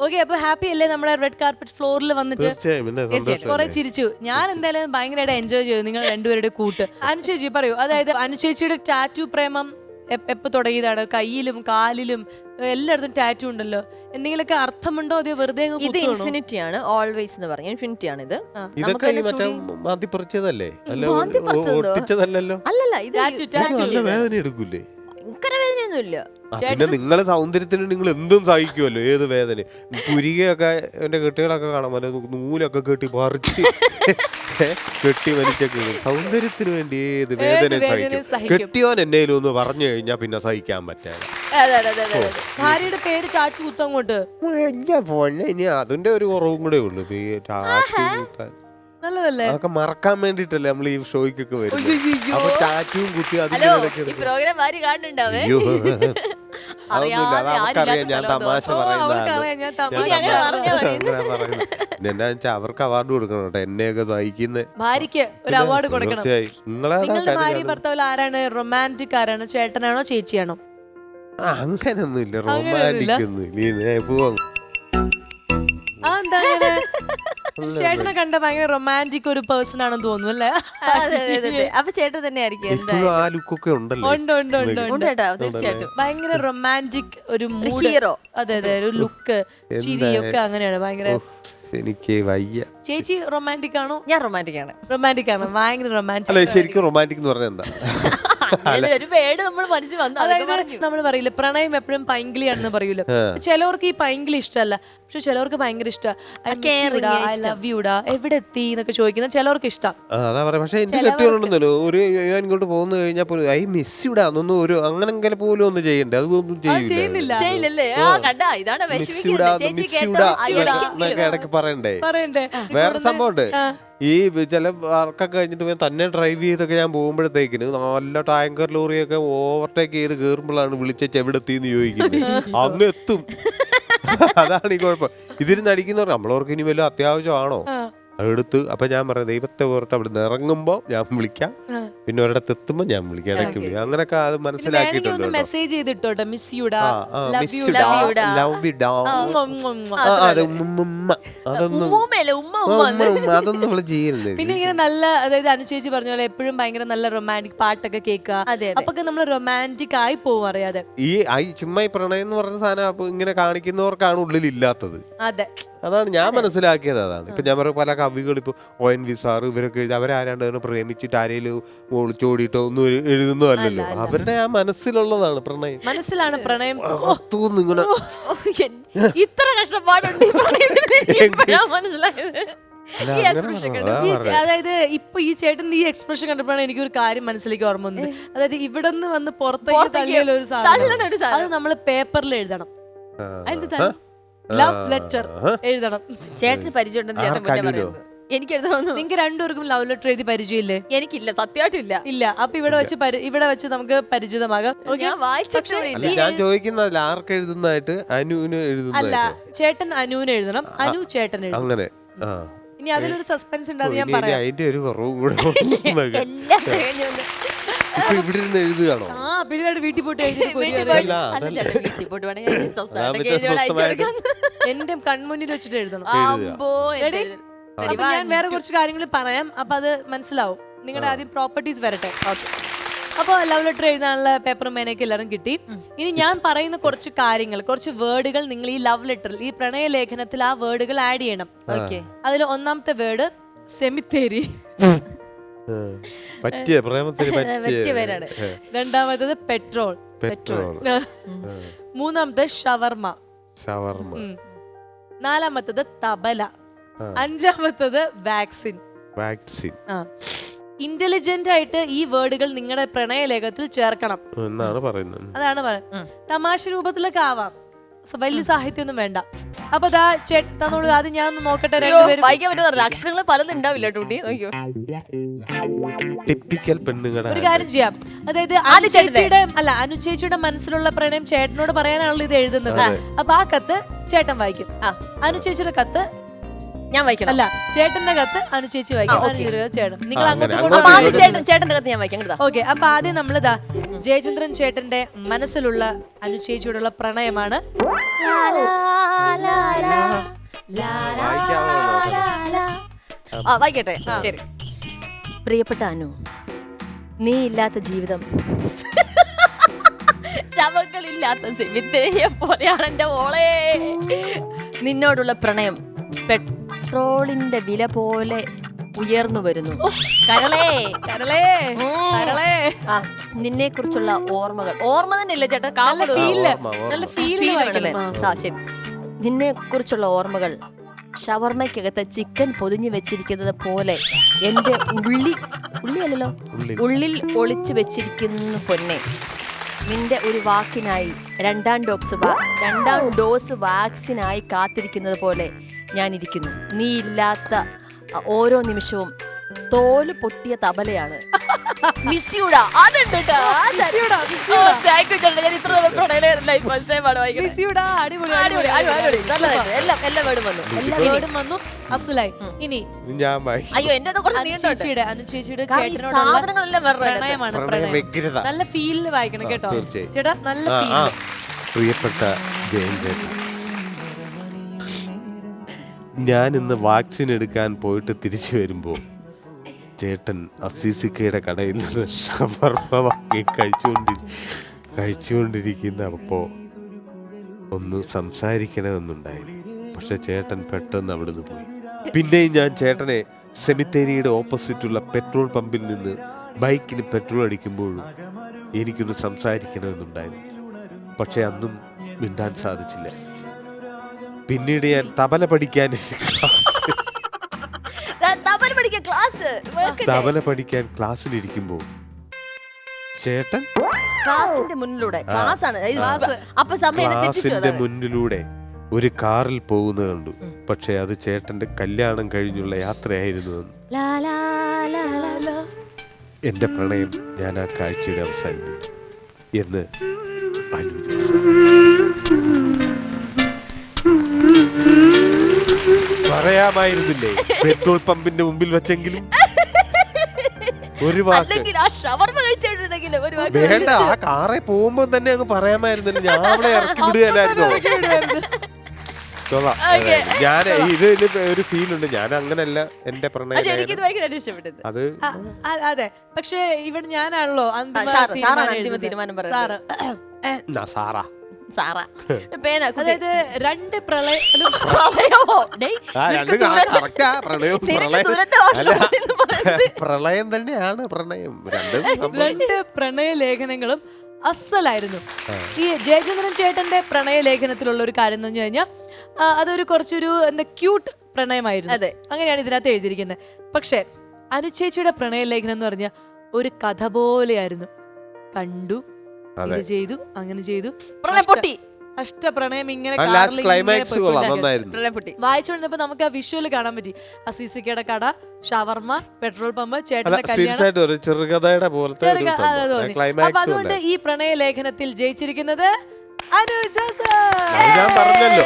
Okay അപ്പൊ happy അല്ലേ നമ്മുടെ റെഡ് കാർപ്പറ്റ് ഫ്ലോറിൽ വന്നിട്ട്? കുറെ ചിരിച്ചു. ഞാൻ എന്തായാലും ഭയങ്കരമായിട്ട് എൻജോയ് ചെയ്തു നിങ്ങൾ രണ്ടുപേരുടെ കൂട്ട്. അനുചേച്ചി പറയൂ. അതായത് അനുചേച്ചിയുടെ ടാറ്റു പ്രേമം എപ്പ- തുടങ്ങിയതാണ്? കയ്യിലും കാലിലും എല്ലായിടത്തും ടാറ്റു ഉണ്ടല്ലോ. എന്തെങ്കിലുമൊക്കെ അർത്ഥമുണ്ടോ? അതോ വെറുതെ അങ്ങ് ഇത് ഇൻഫിനിറ്റി ആണ് ഓൾവേസ് എന്ന് പറഞ്ഞു ഇൻഫിനിറ്റി ആണ് ഇത്. അല്ലല്ല വേദന എടുക്കൂലേ ആ, പിന്നെ നിങ്ങളെ സൗന്ദര്യത്തിന് നിങ്ങൾ എന്തും സഹിക്കുമല്ലോ ഏത് വേദന പുരികയൊക്കെ എന്റെ കെട്ടികളൊക്കെ കാണാൻ പറ്റും നൂലൊക്കെ കെട്ടി പറിച്ച് കെട്ടി വലിച്ചൊക്കെ ഇടും. സൗന്ദര്യത്തിന് വേണ്ടി ഏത് വേദന വേദനയും സഹിക്കും സഹിക്കും. കെട്ടിയോൻ എന്നേലും ഒന്ന് പറഞ്ഞു കഴിഞ്ഞാൽ പിന്നെ സഹിക്കാൻ പറ്റാതെ അതെ, അതെ, അതെ, അതെ, അതെ. ഭാര്യയുടെ പേര് ചാച്ചു കുത്തങ്ങോട്ട് എന്റെ പൊന്നെ ഇനി അതിന്റെ ഒരു കുറവും കൂടെ ഉള്ളു ഇപ്പൊ ഈ കുത്താൻ. നല്ലതല്ലേ? അതൊക്കെ മറക്കാൻ വേണ്ടിട്ടല്ലേ നമ്മൾ ഈ ഷോയ്ക്കൊക്കെ. അപ്പൊ കുത്തി ഈ പ്രോഗ്രാം ആര് കാണുന്നുണ്ടാവേ? അവർക്കറിയാം ഞാൻ തമാശ പറയുന്നതാണ്. എന്നാ വെച്ചാൽ അവർക്ക് അവാർഡ് കൊടുക്കണം കേട്ടോ. എന്നെയൊക്കെ സഹിക്കുന്ന ഭാര്യക്ക് ഒരു അവാർഡ് കൊടുക്കണം. നിങ്ങളുടെ ഭാര്യ. ഭർത്താവിൽ ആരാണ്? റൊമാന്റിക് ആരാണ്? ചേട്ടനാണോ? ചേച്ചിയാണോ? അങ്ങനൊന്നുമില്ല. റൊമാന്റിക് ഒന്നും പോവാ എന്താ അങ്ങനെ? ചേട്ടനെ കണ്ട ഭയങ്കര റൊമാന്റിക് ഒരു പേഴ്സൺ ആണെന്ന് തോന്നുന്നു അല്ലേ? അതെ അതെ അതെ, അതെ. അപ്പൊ ചേട്ടൻ തന്നെ ആയിരിക്കും ഇപ്പോഴും ആ ലുക്കൊക്കെ ഉണ്ടല്ലോ? ഉണ്ട് ഉണ്ട് ഉണ്ട് ഉണ്ട് ഉണ്ട് കേട്ടോ തീർച്ചയായിട്ടും. ഭയങ്കര റൊമാന്റിക് ഒരു മൂഡ്. അതെ അതെ ഒരു ലുക്ക് ചിരിയൊക്കെ അങ്ങനെയാണ് ഭയങ്കര എനിക്ക് വയ്യ. ചേച്ചി റൊമാന്റിക് ആണോ? ഞാൻ റൊമാന്റിക് ആണ്. റൊമാന്റിക് ആണ് ഭയങ്കര അല്ല റൊമാന്റിക് ശരിക്കും റൊമാന്റിക് എന്ന് പറഞ്ഞാൽ എന്താ? ഒരു വേട് നമ്മൾ മനസ്സിൽ വന്നു. അതായത് നമ്മൾ പറയില്ല പ്രണയം എപ്പോഴും പൈങ്കിളിയാണെന്ന് പറയൂല? ചിലവർക്ക് ഈ പൈങ്കിളി ഇഷ്ടമല്ല. പക്ഷെ ചിലവർക്ക് ഭയങ്കര ഇഷ്ടം. ഐ ലവ് യുടാ എവിടെ എത്തി? എന്നൊക്കെ ചോദിക്കുന്ന ചിലവർക്ക് ഇഷ്ടം. അതാ പറയാ. പക്ഷെ എന്റെ കെട്ടികളുണ്ടല്ലോ ഒരു ഞാൻ ഇങ്ങോട്ട് പോകുന്ന കഴിഞ്ഞാൽ പോലും ഐ മിസ് ഇവിടെ അതൊന്നും ഒരു അങ്ങനെ പോലും ഒന്ന് ചെയ്യണ്ടേ. അതൊന്നും ചെയ്യില്ല ചെയ്യുന്നില്ല. ഇടയ്ക്ക് പറയണ്ടേ. പറയണ്ടേ. വേറെ സംഭവമുണ്ട്. ഈ ചില വർക്കൊക്കെ കഴിഞ്ഞിട്ട് ഞാൻ തന്നെ ഡ്രൈവ് ചെയ്തൊക്കെ ഞാൻ പോകുമ്പോഴത്തേക്കിന് നല്ല ടാങ്കർ ലോറിയൊക്കെ ഓവർടേക്ക് ചെയ്ത് കയറുമ്പോഴാണ് വിളിച്ച ചെവിടെത്തിന്ന് ചോദിക്കുന്നത്. അന്ന് എത്തും. അതാണ് ഈ കുഴപ്പം. ഇതിരുന്ന് അടിക്കുന്നവർ നമ്മളവർക്ക് ഇനി വല്ല അത്യാവശ്യമാണോ? അതെടുത്ത് അപ്പൊ ഞാൻ പറയാം ദൈവത്തെ ഓർത്ത് അവിടെ നിന്ന് ഇറങ്ങുമ്പോ ഞാൻ വിളിക്കാം. പിന്നെ ഒരിടത്ത് എത്തുമ്പോ ഞാൻ വിളിക്കാം ഇടയ്ക്ക് വിളിക്കാം. അങ്ങനെയൊക്കെ അത് മനസ്സിലാക്കിയിട്ടുണ്ട്. മെസ്സേജ് ചെയ്തിട്ടോട്ടെ. മിസ് യുടാ. അതൊന്നും പിന്നെ ഇങ്ങനെ നല്ല അതായത് അനുചേച്ചി പറഞ്ഞ പോലെ എപ്പോഴും ഭയങ്കര നല്ല റൊമാന്റിക് പാട്ടൊക്കെ കേൾക്കുക. അതെ. നമ്മൾ റൊമാന്റിക് ആയി പോവും അറിയാതെ. ഈ ഐ ചുമ്മാ ഈ പ്രണയം എന്ന് പറഞ്ഞ സാധനം അപ്പൊ ഇങ്ങനെ കാണിക്കുന്നവർക്കാണ് ഉള്ളിൽ ഇല്ലാത്തത് അതെ. അതാണ് ഞാൻ മനസ്സിലാക്കിയത് അതാണ്. ഇപ്പൊ ഞാൻ പറയുക പല കവികൾ ഇപ്പൊ ഒ എൻ വി സാർ ഇവരൊക്കെ എഴുതി അവരാരാണ്ട് അങ്ങനെ പ്രേമിച്ചിട്ട് ആരെങ്കിലും ഒളിച്ചോടിയിട്ടോ ഒന്നും എഴു- എഴുതുന്നതല്ലല്ലോ. അവരുടെ ആ മനസ്സിലുള്ളതാണ് പ്രണയം. മനസ്സിലാണ് പ്രണയം. തോന്നുന്നു ഇങ്ങനെ. ഇത്ര കഷ്ടപ്പാടുണ്ട് ഈ പ്രണയത്തിന് എനിക്ക് ഇപ്പോഴാ മനസ്സിലായത്. അല്ല, ഈ അങ്ങനെ expression പറ, കണ്ടോ? അതാ ഈ പറഞ്ഞെ. അതായത് ഇപ്പൊ ഈ ചേട്ടൻ ഈ എക്സ്പ്രഷൻ കണ്ടപ്പോഴാണ് എനിക്ക് ഒരു കാര്യം മനസ്സിലേക്ക് ഓർമ്മ വന്നത്. അതായത് ഇവിടെ നിന്ന് വന്ന് പുറത്തേക്ക് പുറത്തേക്ക് തള്ളിയ ഒരു സാധനം. ഒരു സാധനം. അത് നമ്മൾ പേപ്പറിൽ എഴുതണം. ആ? ലവ് ലെറ്റർ എഴുതണം. ചേട്ടന് പരിചയമുണ്ടെന്ന് ചേട്ടൻ മുന്നേ ആർക്കടിയിലോ? പറയുന്നു. എനിക്ക് എഴുതണമെന്ന്. നിങ്ങൾക്ക് രണ്ടുപേർക്കും ലവ് ലെറ്റർ എഴുതി പരിചയമില്ലേ? എനിക്കില്ല സത്യമായിട്ടില്ല ഇല്ല. അപ്പൊ ഇവിടെ വെച്ച് പരി- ഇവിടെ വെച്ച് നമുക്ക് പരിചിതമാകാം. Okay? ഞാൻ വായിച്ചിട്ടേ അല്ല ഞാൻ ചോദിക്കുന്നതല്ല ആർക്ക് എഴുതുന്നതായിട്ട് അനുവിന് അല്ല എഴുതുന്നതായിട്ട്? ചേട്ടൻ അനുവിന് എഴുതണം അനു ചേട്ടൻ എഴുതണം. അങ്ങനെ ആ. ഇനി അതിലൊരു സസ്പെൻസ് ഉണ്ടാകും ഞാൻ ഇനി പറയാം. അതിന്റെ ഒരു കുറവും കൂടെ. എല്ലാം. ഇപ്പൊ ഇവിടെ ഇരുന്ന് എഴുതുകയാണോ? ആ പിന്നീട് വീട്ടിൽ പോയിട്ട് എഴുതി വീട്ടിൽ പോയി- അല്ല, അല്ല അതല്ല. ചേട്ടാ, വീട്ടിൽ പോയിട്ട് വേണമെങ്കിൽ ഞാൻ അതാവുമ്പോ അയച്ചു സ്വസ്ഥമായിട്ട് എന്റെ കൺമുന്നിൽ വെച്ചിട്ട് എഴുതണം. അമ്പോ, എന്ത് Ready? എഴുതണം? അപ്പൊ ഞാൻ One, വേറെ two. കുറച്ച് കാര്യങ്ങൾ പറയാം. അപ്പൊ അത് മനസ്സിലാവും. നിങ്ങളുടെ ആദ്യം പ്രോപ്പർട്ടീസ് വരട്ടെ. ഓക്കെ അപ്പോൾ ലവ് ലെറ്റർ എഴുതാനുള്ള പേപ്പറും പേനയൊക്കെ എല്ലാവരും കിട്ടി. ഇനി ഞാൻ പറയുന്ന കുറച്ച് കാര്യങ്ങൾ കുറച്ച് വേർഡുകൾ നിങ്ങൾ ഈ ലവ് ലെറ്ററിൽ ഈ പ്രണയ ലേഖനത്തിൽ ആ വേർഡുകൾ ആഡ് ചെയ്യണം. Okay. അതിൽ ഒന്നാമത്തെ വേർഡ് സെമിത്തേരി. പറ്റിയ പ്രേമത്തിന് പറ്റിയ. പേരാണ്. രണ്ടാമത്തത് പെട്രോൾ. പെട്രോൾ. മൂന്നാമത്തെ ഷവർമ. ഷവർമ. നാലാമത്തത് തബല. അഞ്ചാമത്തത് വാക്സിൻ. വാക്സിൻ. ഇന്റലിജന്റ് ആയിട്ട് ഈ വേർഡുകൾ നിങ്ങളുടെ പ്രണയലേഖത്തിൽ ചേർക്കണം. എന്നാണ് പറയുന്നത്. അതാണ് പറയുന്നത്. തമാശ രൂപത്തിലൊക്കെ ആവാം. വലിയ സാഹിത്യമൊന്നും വേണ്ട. അപ്പൊ ദാ ചേട്ടനോട് അത് ഞാൻ ഒന്ന് നോക്കട്ടെ അയ്യോ, രണ്ടുപേരും. വായിക്കാൻ പറ്റുന്ന അക്ഷരങ്ങൾ പലതും ഉണ്ടാവില്ല ടൂട്ടി. അയ്യോ ടിപ്പിക്കൽ പെണ്ണുങ്ങളുടെ ഒരു കാര്യം ചെയ്യാം. അതായത് ആദ്യം അനുചേച്ചിയുടെ അല്ല അനുചേച്ചിയുടെ മനസ്സിലുള്ള പ്രണയം ചേട്ടനോട് പറയാനാണല്ലോ ഇത് എഴുതുന്നത്. അപ്പൊ ആ കത്ത് ചേട്ടൻ വായിക്കും. ആ. അനുചേച്ചിയുടെ കത്ത് ഞാൻ വായിക്കണം അല്ല ചേട്ടന്റെ കത്ത് അനുചേച്ചി വായിക്കാം ചേട്ടൻ നിങ്ങൾ അങ്ങോട്ട് അപ്പൊ ആദ്യം ചേട്ടൻ ചേട്ടന്റെ കത്ത് ഞാൻ വായിക്കാം കേട്ടോ ഓക്കെ അപ്പൊ ആദ്യം നമ്മളിതാ ജയചന്ദ്രൻ ചേട്ടന്റെ മനസ്സിലുള്ള അനുചേച്ചിയോടുള്ള പ്രണയമാണ്. ആ വായിക്കട്ടെ ശരി. പ്രിയപ്പെട്ട അനു നീ ഇല്ലാത്ത ജീവിതം. ശവങ്ങളില്ലാത്ത വിദ്യ പോലെയാണ് എന്റെ മോളെ. നിന്നോടുള്ള പ്രണയം പെട്രോളിന്റെ വില പോലെ ഉയർന്നു വരുന്നു. കരളേ. കരളേ. കരളേ. ആ നിന്നെ കുറിച്ചുള്ള ഓർമ്മകൾ. ഓർമ്മ തന്നെ ഇല്ല ചേട്ടാ? നല്ല ഫീൽ ഫീൽ. നല്ല ഫീൽ ആ. ശരി. നിന്നെ കുറിച്ചുള്ള ഓർമ്മകൾ. ഷവർമ്മയ്ക്കകത്ത് ചിക്കൻ പൊതിഞ്ഞു വെച്ചിരിക്കുന്നത് പോലെ എന്റെ ഉള്ളി ഉള്ളിയല്ലോ ഉള്ളിൽ. ഉള്ളിൽ ഒളിച്ചു വെച്ചിരിക്കുന്ന പൊന്നെ. നിന്റെ ഒരു വാക്കിനായി രണ്ടാം ഡോസ് വാ- രണ്ടാം ഡോസ് വാക്സിനായി കാത്തിരിക്കുന്നത് പോലെ ഞാൻ ഇരിക്കുന്നു നീ ഇല്ലാത്ത ഓരോ നിമിഷവും തോൽ പൊട്ടിയ തബലയാണ്. ഇനി ഞാൻ അയ്യോ എന്റെ ചേച്ചിയുടെ അനു ചേച്ചിയുടെ സാധനങ്ങളെല്ലാം പ്രണയമാണ് പ്രണയ പ്രണയം. നല്ല ഫീലിൽ വായിക്കണം കേട്ടോ. ചേട്ടാ നല്ല പ്രിയപ്പെട്ട. ഞാൻ ഇന്ന് വാക്സിൻ എടുക്കാൻ പോയിട്ട് തിരിച്ചു വരുമ്പോൾ ചേട്ടൻ അസീസിക്കയുടെ കടയിൽ നിന്ന് ഷവർമ വാങ്ങി കഴിച്ചുകൊണ്ടി കഴിച്ചുകൊണ്ടിരിക്കുന്ന അപ്പോൾ ഒന്ന് സംസാരിക്കണമെന്നുണ്ടായിരുന്നു. പക്ഷെ ചേട്ടൻ പെട്ടെന്ന് അവിടുന്ന് പോയി. പിന്നെയും ഞാൻ ചേട്ടനെ സെമിത്തേരിയുടെ ഓപ്പോസിറ്റുള്ള പെട്രോൾ പമ്പിൽ നിന്ന് ബൈക്കിന് പെട്രോൾ അടിക്കുമ്പോഴും എനിക്കൊന്ന് സംസാരിക്കണമെന്നുണ്ടായിരുന്നു. പക്ഷെ അന്നും മിണ്ടാൻ സാധിച്ചില്ല. പിന്നീട് ഞാൻ തബല പഠിക്കാൻ തപൻ പഠിക്കാൻ ക്ലാസ്. തബല പഠിക്കാൻ ക്ലാസ്സിലിരിക്കുമ്പോൾ ചേട്ടൻ ക്ലാസിന്റെ മുന്നിലൂടെ ക്ലാസ്. ആണ് അപ്പൊ സമയം ക്ലാസിന്റെ മുന്നിലൂടെ ഒരു കാറിൽ പോകുന്നത് കണ്ടു. പക്ഷെ അത് ചേട്ടന്റെ കല്യാണം കഴിഞ്ഞുള്ള യാത്രയായിരുന്നു. എന്റെ പ്രണയം ഞാൻ ആ കാഴ്ചയുടെ അവസാനിപ്പിച്ചു എന്ന് അനുജ പറയാമായിരുന്നില്ലേ? പെട്രോൾ പമ്പിന്റെ മുമ്പിൽ വെച്ചെങ്കിലും ഒരു വാക്ക്. അല്ലെങ്കിൽ ആ ഷവർമ കഴിച്ചോണ്ടിരുന്നെങ്കിലും ഒരു വാക്ക് വേണ്ട ആ കാറെ പോകുമ്പോ തന്നെ അങ്ങ് പറയാമായിരുന്നില്ല? ഞാൻ അവളെ ഇറക്കി വിടുകയല്ലായിരുന്നോ? കൊള്ളാം. Okay. ഞാൻ ഇതിൽ ഒരു ഫീൽ ഉണ്ട് ഞാൻ അങ്ങനല്ല എന്റെ പക്ഷെ ഇത് പ്രണയം ഇഷ്ടപ്പെട്ടത് അത് ആ, ആ, അതെ. പക്ഷേ ഇവിടെ ഞാനാണല്ലോ അന്തിമ തീരുമാനം അന്തിമ. തീരുമാനം പറയുന്നത്. സാറാ. സാറ. പേന അതായത് രണ്ട് പ്രളയ പ്രളയമോ? പ്രളയം. തന്നെയാണ് പ്രണയം. രണ്ടും രണ്ട് പ്രണയ ലേഖനങ്ങളും അസലായിരുന്നു. ഈ ജയചന്ദ്രൻ ചേട്ടന്റെ പ്രണയ ലേഖനത്തിലുള്ള ഒരു കാര്യം എന്ന് പറഞ്ഞു കഴിഞ്ഞാൽ അതൊരു കുറച്ചൊരു എന്താ ക്യൂട്ട് പ്രണയമായിരുന്നു. അതെ. അങ്ങനെയാണ് ഇതിനകത്ത് എഴുതിയിരിക്കുന്നത്. പക്ഷേ അനുചേച്ചിയുടെ പ്രണയ ലേഖനം എന്ന് പറഞ്ഞാൽ ഒരു കഥ പോലെയായിരുന്നു. കണ്ടു ഇത് ചെയ്തു അങ്ങനെ ചെയ്തു. പൊട്ടി. അഷ്ടപ്രണയം ഇങ്ങനെ വായിച്ചുകൊണ്ടിരുന്നപ്പോ നമുക്ക് ആ വിഷ്വൽ കാണാൻ പറ്റി. അസീസിക്കയുടെ കട ഷവർമ്മ പെട്രോൾ പമ്പ് ചേട്ടന്റെ കല്യാണം. അപ്പൊ ക്ലൈമാക്സ് അതുകൊണ്ട് ഈ പ്രണയ ലേഖനത്തിൽ ജയിച്ചിരിക്കുന്നത് അനു ജോസഫ് ഞാൻ പറഞ്ഞല്ലോ.